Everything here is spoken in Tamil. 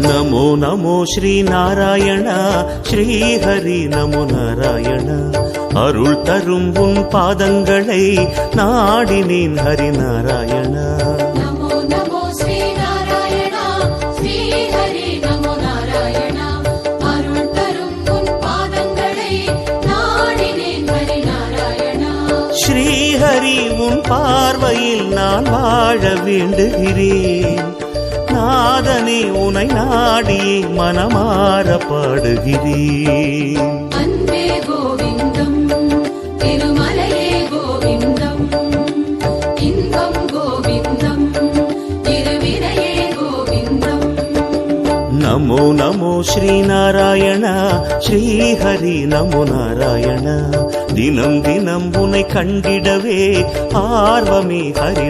नमो नमो श्रीनारायण श्रीहरि नमो नारायण அருள் தரும் உன் பாதங்களை நாடினேன் ஹரி நாராயணா ஸ்ரீஹரி உன் பார்வையில் நான் வாழ வேண்டுகிறேன் நாதனே உனை நாடியே மனமாற பாடுகிறேன் நமோ நமோ ஸ்ரீ நாராயண ஸ்ரீஹரி நமோ நாராயண. தினம் தினம் உன்னை கண்டிடவே ஆர்வமே ஹரி